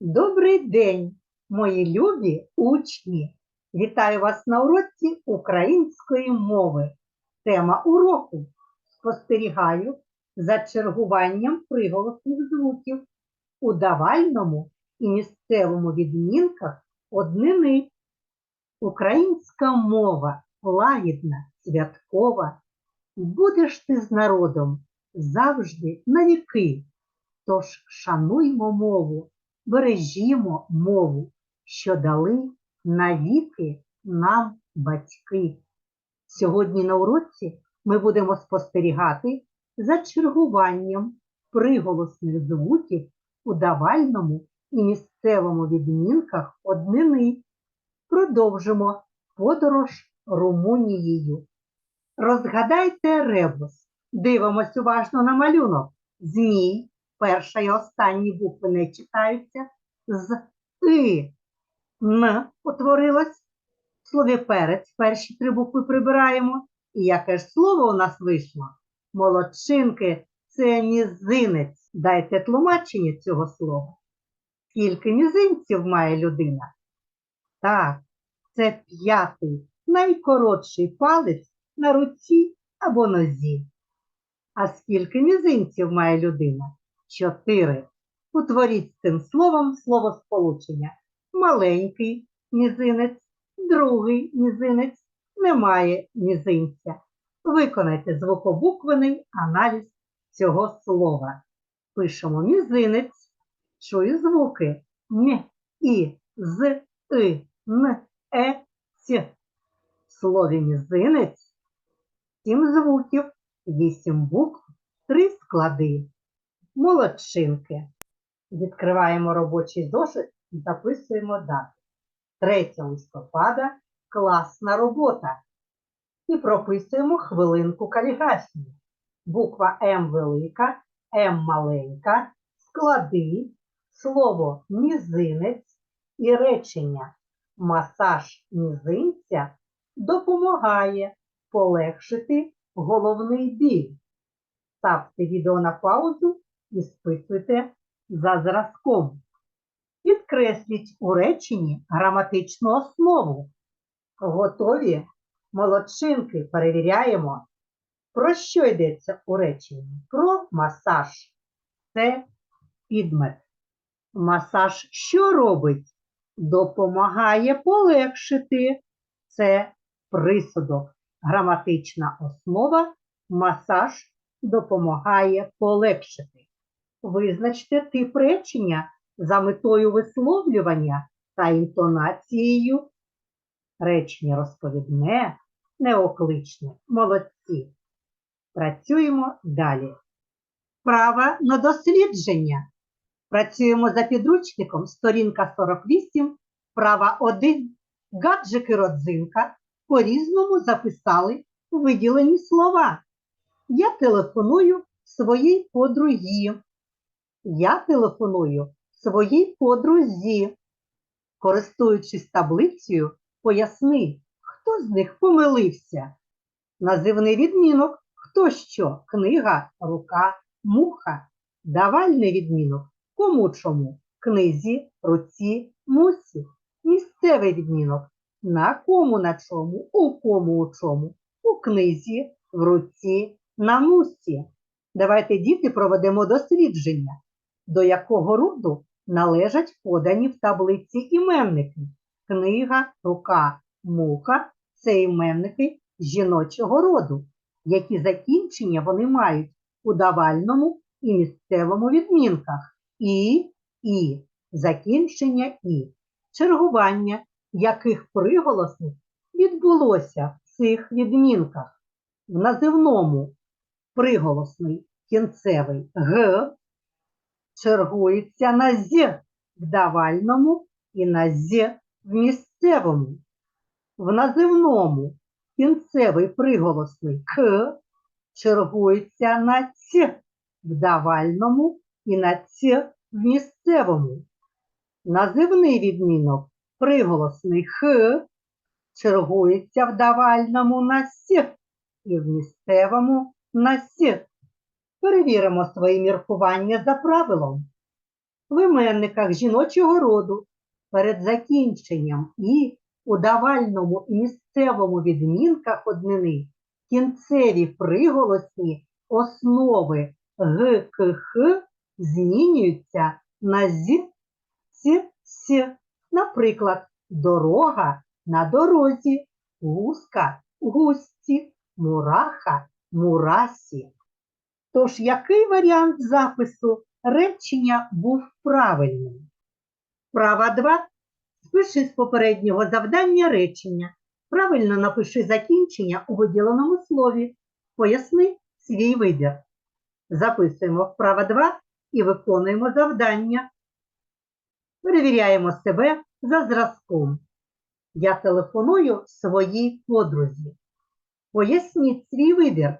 Добрий день, мої любі учні! Вітаю вас на уроці української мови. Тема уроку спостерігаю за чергуванням приголосних звуків у давальному і місцевому відмінках однини. Українська мова лагідна, святкова. Будеш ти з народом завжди на віки. Тож шануймо мову, бережімо мову, що дали навіки нам батьки. Сьогодні на уроці ми будемо спостерігати за чергуванням приголосних звуків у давальному і місцевому відмінках однини. Продовжимо подорож Румунією. Розгадайте ребус. Дивимось уважно на малюнок. Змій, перша і останні букви не читаються. З И. Н утворилось. В слові перець перші три букви прибираємо. І яке ж слово у нас вийшло? Молодчинки це мізинець. Дайте тлумачення цього слова. Скільки мізинців має людина? Так, це п'ятий, найкоротший палець на руці або нозі. А скільки мізинців має людина? Чотири. Утворіть з цим словом словосполучення. Маленький мізинець, другий мізинець, немає мізинця. Виконайте звукобуквений аналіз цього слова. Пишемо мізинець, чую звуки м, і, з, и, н, е, ць. В слові мізинець сім звуків, вісім букв, три склади. Молодчинки. Відкриваємо робочий зошит і записуємо дату. 3 листопада класна робота. І прописуємо хвилинку каліграфії. Буква М велика, М маленька, склади, слово мізинець і речення масаж мізинця допомагає полегшити головний біль. Ставте відео на паузу і списуйте за зразком. Підкресліть у реченні граматичну основу. Готові молодчинки перевіряємо. Про що йдеться у реченні? Про масаж. Це підмет. Масаж що робить? Допомагає полегшити. Це присудок. Граматична основа масаж допомагає полегшити. Визначте тип речення за метою висловлювання та інтонацією. Речення розповідне, неокличне. Молодці. Працюємо далі. Права на дослідження. Працюємо за підручником, сторінка 48, права 1. Гаджики родзинка по-різному записали виділені слова. Я телефоную своїй подругі. Я телефоную своїй подрузі. Користуючись таблицею, поясни, хто з них помилився. Називний відмінок хто що? Книга, рука, муха. Давальний відмінок кому чому? Книзі, руці, мусі. Місцевий відмінок на кому на чому, у кому у чому, у книзі, в руці, на мусі. Давайте, діти, проведемо дослідження, до якого роду належать подані в таблиці іменники. Книга, рука, муха це іменники жіночого роду, які закінчення вони мають у давальному і місцевому відмінках. І, і, закінчення і, чергування яких приголосних відбулося в цих відмінках. В називному приголосний кінцевий г чергується на з в давальному і на з в місцевому. В називному кінцевий приголосний к чергується на ц в давальному і на ц в місцевому. Називний відмінок приголосний х чергується в давальному на с і в місцевому на с. Перевіримо свої міркування за правилом. в іменниках жіночого роду перед закінченням і у давальному і місцевому відмінках однини кінцеві приголосні основи г, к, х змінюються на з, ц, с. Наприклад, дорога на дорозі, гуска густі, мураха мурасі. Тож який варіант запису речення був правильним? Права 2. Спиши з попереднього завдання речення. Правильно напиши закінчення у виділеному слові. Поясни свій вибір. Записуємо вправа 2 і виконуємо завдання. Перевіряємо себе за зразком. Я телефоную своїй подрузі. Поясніть свій вибір.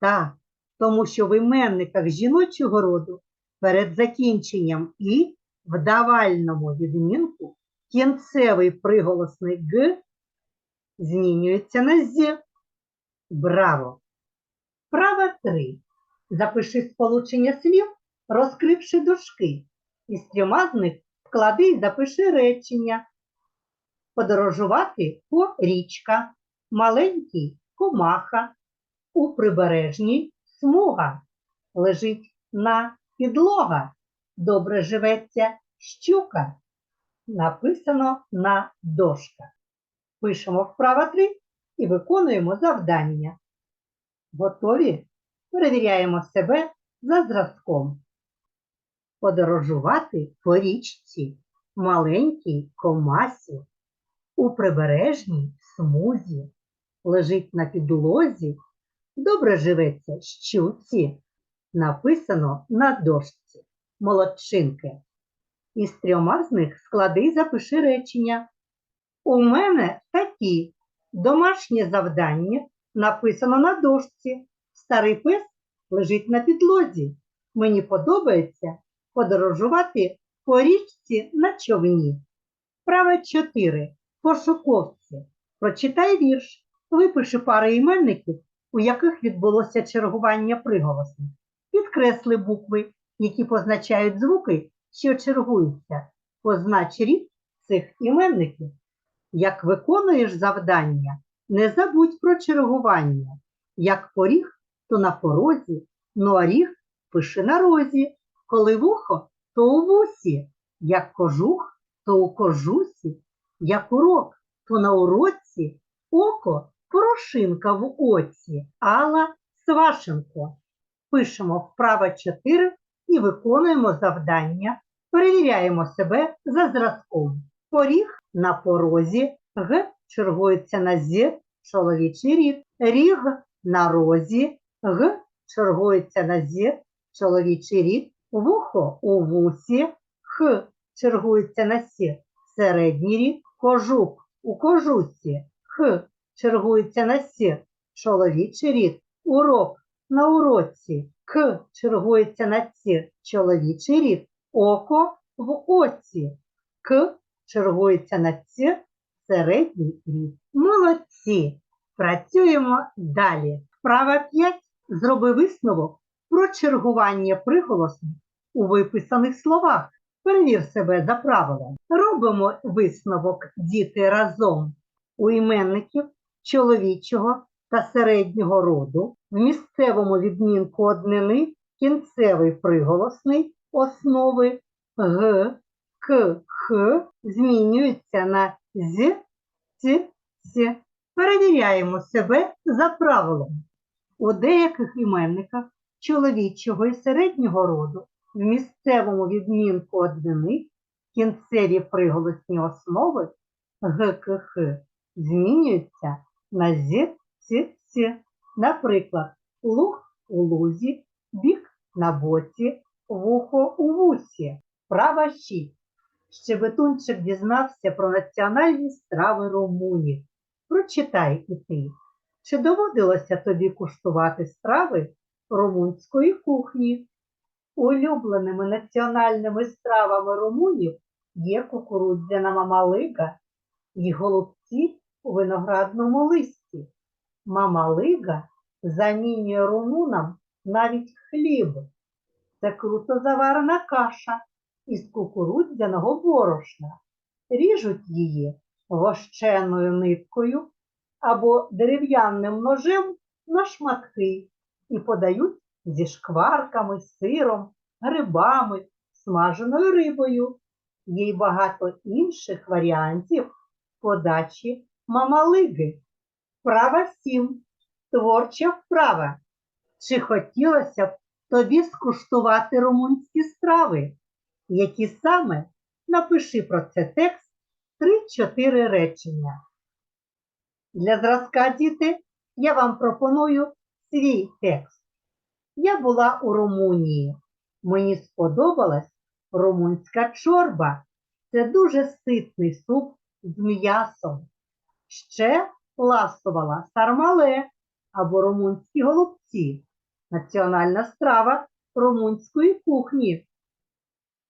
Так, тому що в іменниках жіночого роду перед закінченням і в давальному відмінку кінцевий приголосний г змінюється на з. Браво! Права 3. Запиши сполучення слів, розкривши дужки. Із трьома з них склади і запиши речення. Подорожувати по річка, маленький комаха, у прибережній смуга, лежить на підлога, добре живеться щука. Написано на дошках. Пишемо вправо 3 і виконуємо завдання. Готові? Перевіряємо себе за зразком. Подорожувати по річці, маленькій комасі, у прибережній смузі, лежить на підлозі, добре живеться щуці, написано на дошці. Молодчинки. Із трьома з них склади і запиши речення. У мене такі домашнє завдання написано на дошці. Старий пес лежить на підлозі. Мені подобається подорожувати по річці на човні. Права 4. Пошуковці. Прочитай вірш. Випиши пари іменників, у яких відбулося чергування приголосних. Підкресли букви, які позначають звуки, що чергуються. Познач рід цих іменників. Як виконуєш завдання, не забудь про чергування. Як поріг, то на порозі, ну а ріг пиши на розі. Коли вухо, то у вусі, як кожух, то у кожусі, як урок, то на уроці, око порошинка в оці, Алла Свашенко. Пишемо вправо 4 і виконуємо завдання. Перевіряємо себе за зразком. Поріг на порозі, г чергується на з, чоловічий рід, ріг на розі, г чергується на з, чоловічий рід, вухо у вусі, х чергується на с, середній рід, кожух у кожусі, х чергується на с, чоловічий рід, урок на уроці, к чергується на ц, чоловічий рід, око в оці, к чергується на ц, середній рід. Молодці! Працюємо далі. Вправа 5. Зроби висновок про чергування приголосних у виписаних словах. Перевір себе за правилом. Робимо висновок діти разом у іменників чоловічого та середнього роду в місцевому відмінку однини кінцевий приголосний основи г, к, х змінюється на з, ц, с. Перевіряємо себе за правилом. У деяких іменниках чоловічого і середнього роду в місцевому відмінку однини кінцеві приголосні основи г, к, х змінюються на з, ц, с. Наприклад, луг у лузі, бік на боці, вухо у вусі. Права 6. Щебетунчик дізнався про національні страви румунів. Прочитай і ти. Чи доводилося тобі куштувати страви румунської кухні? Улюбленими національними стравами румунів є кукурудзяна мамалига і голубці у виноградному листі. Мамалига замінює румунам навіть хліб. Це круто заварена каша, із кукурудзяного борошна. Ріжуть її вощеною ниткою або дерев'яним ножем на шматки і подають зі шкварками, сиром, грибами, смаженою рибою. Є й багато інших варіантів подачі мамалиги. Вправа 7. Творча вправа. Чи хотілося б тобі скуштувати румунські страви? Які саме? Напиши про це текст 3-4 речення. Для зразка діти я вам пропоную свій текст. Я була у Румунії. Мені сподобалась румунська чорба. Це дуже ситний суп з м'ясом. Ще ласувала сармале або румунські голубці, національна страва румунської кухні.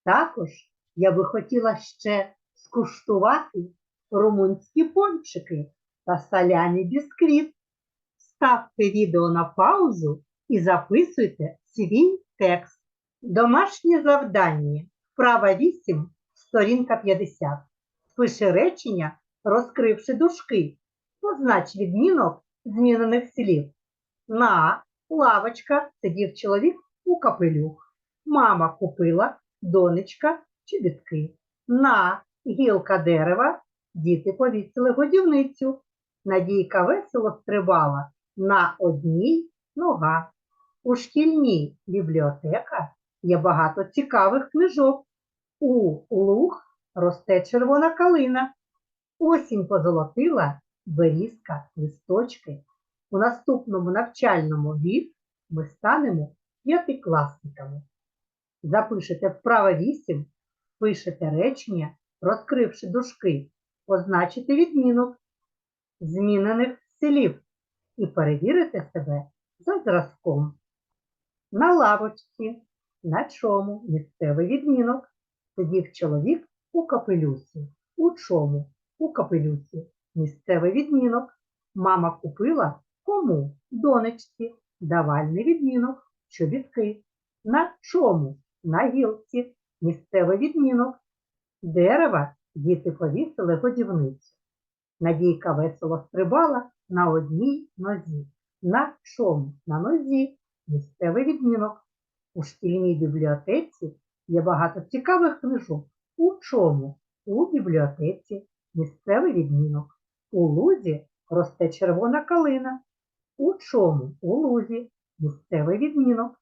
Також я би хотіла ще скуштувати румунські пончики та саляні бісквіт. Ставте відео на паузу і записуйте свій текст. Домашнє завдання. Вправа 8, сторінка 50. Пиши речення, розкривши дужки. Познач відмінок змінених слів. На лавочка сидів чоловік у капелюх. Мама купила донечка чобітки. На гілка дерева діти повісили годівницю. Надійка весело стрибала на одній нога. У шкільній бібліотека є багато цікавих книжок. У луг росте червона калина. Осінь позолотила берізка, листочки. У наступному навчальному вік ми станемо п'ятикласниками. Запишете вправо 8, пишете речення, розкривши дужки, позначите відмінок змінених слів і перевірите себе за зразком. На лавочці, на чому місцевий відмінок, сидів чоловік у капелюсі. У чому? У капелюсі. Місцевий відмінок. Мама купила кому? Донечці. Давальний відмінок. Чобітки. На чому? На гілці. Місцевий відмінок. Дерева діти повісили годівницю. Надійка весело стрибала на одній нозі. На чому? На нозі. Місцевий відмінок. У шкільній бібліотеці є багато цікавих книжок. У чому? У бібліотеці. Місцевий відмінок. У лузі росте червона калина. У чому? У лузі. Місцевий відмінок.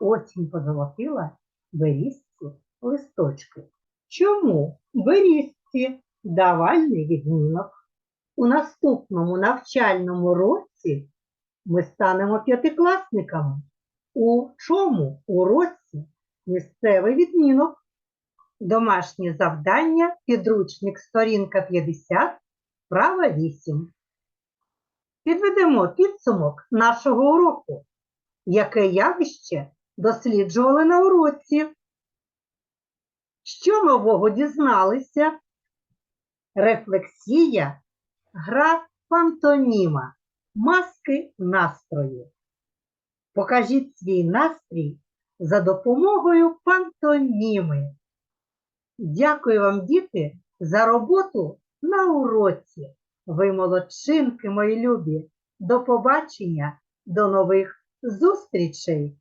Осінь позолотила берізці листочки. Чому берізці давальний відмінок? У наступному навчальному році ми станемо п'ятикласниками. У чому? У році місцевий відмінок. Домашнє завдання, підручник, сторінка 50, права 8. Підведемо підсумок нашого уроку. Яке явище досліджували на уроці? Що нового дізналися? Рефлексія, гра пантоніма, маски настрою. Покажіть свій настрій за допомогою пантоніми. Дякую вам, діти, за роботу на уроці. Ви молодчинки, мої любі. До побачення, до нових зустрічей!